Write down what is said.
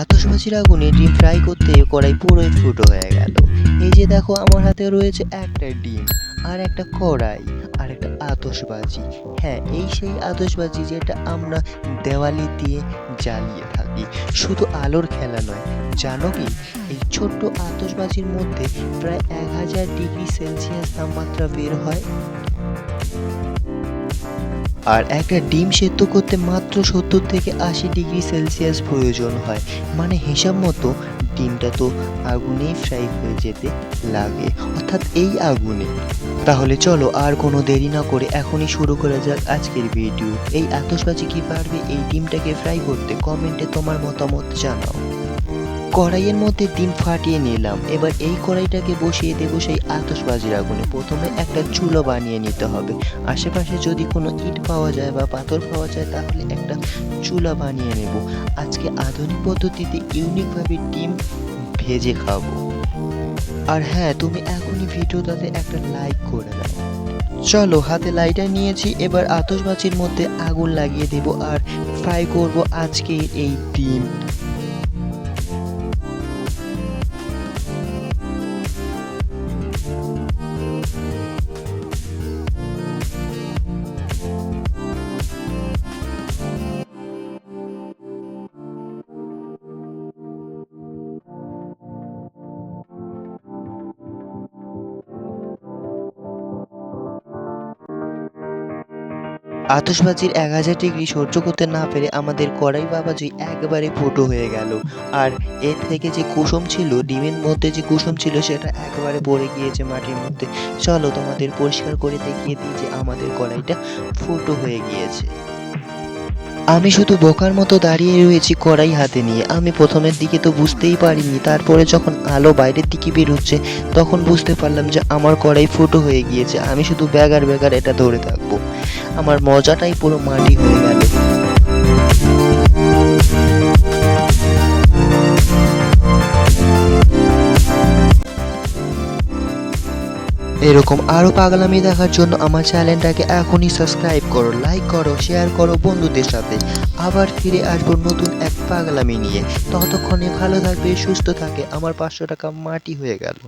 আতশবাজির আগুনে ডিম ফ্রাই করতে কড়াই পুরোই ফুটো হয়ে গেল। এই যে দেখো, আমার হাতে রয়েছে একটা ডিম আর একটা কড়াই আর একটা আতশবাজি। হ্যাঁ এই সেই আতশবাজি যেটা আমরা দেওয়ালি দিয়ে জ্বালিয়ে থাকি। শুধু আলোর খেলা নয়, জানো কি? এই ছোট্ট আতসবাজির মধ্যে প্রায় এক হাজার ডিগ্রি সেলসিয়াস তাপমাত্রা বের হয়। আর একটা ডিম সেদ্ধ করতে মাত্র সত্তর থেকে আশি ডিগ্রি সেলসিয়াস প্রয়োজন হয়। মানে হিসাব মতো ডিমটা তো আগুনেই ফ্রাই হয়ে যেতে লাগে। অর্থাৎ এই আগুনে। তাহলে চলো আর কোনো দেরি না করে এখনই শুরু করা যাক আজকের ভিডিও এই আতশবাজি কি পারবে এই ডিমটাকে ফ্রাই করতে? কমেন্টে তোমার মতামত জানাও। কড়াইয়ের মধ্যে ডিম ফাটিয়ে নিলাম। এবার এই কড়াইটাকে বসিয়ে দেবো সেই আতশবাজির আগুনে। প্রথমে একটা চুলো বানিয়ে নিতে হবে। আশেপাশে যদি কোনো ইট পাওয়া যায় বা পাথর পাওয়া যায়, তাহলে একটা চুলা বানিয়ে নেব। আজকে আধুনিক পদ্ধতিতে ইউনিকভাবে ডিম ভেজে খাব। আর হ্যাঁ তুমি এখনই ভিডিওটাতে একটা লাইক করে দাও। চলো, হাতে লাইটার নিয়েছি। এবার আতশবাজির মধ্যে আগুন লাগিয়ে দেব আর ফ্রাই করব আজকে এই ডিম। আতশবাজির এক হাজার ডিগ্রি সহ্য করতে না পেরে আমাদের কড়াই বাবাজি একবারে ফুটো হয়ে গেল। আর এর থেকে যে কুসুম ছিল, ডিমের মধ্যে যে কুসুম ছিল, সেটা একবারে পড়ে গিয়েছে মাটির মধ্যে। চলো তোমাদের পরিষ্কার করে দেখিয়ে দিই যে আমাদের কড়াইটা ফুটো হয়ে গিয়েছে। আমি শুধু বোকার মতো দাঁড়িয়ে রয়েছি কড়াই হাতে নিয়ে। আমি প্রথমের দিকে তো বুঝতেই পারিনি, তারপরে যখন আলো বাইরের দিকে বেরোচ্ছে, তখন বুঝতে পারলাম যে আমার কড়াই ফুটো হয়ে গিয়েছে। আমি শুধু ব্যাগার ব্যাগার এটা ধরে থাকব। আমার মজাটাই পুরো মাটি হয়ে গেল। এরকম আরও পাগলামি দেখার জন্য আমার চ্যানেলটাকে এখনই সাবস্ক্রাইব করো লাইক করো শেয়ার করো বন্ধুদের সাথে। আবার ফিরে আসব নতুন এক পাগলামি নিয়ে। ততক্ষণে ভালো থাকবে, সুস্থ থাকে। আমার পাঁচশো টাকা মাটি হয়ে গেল।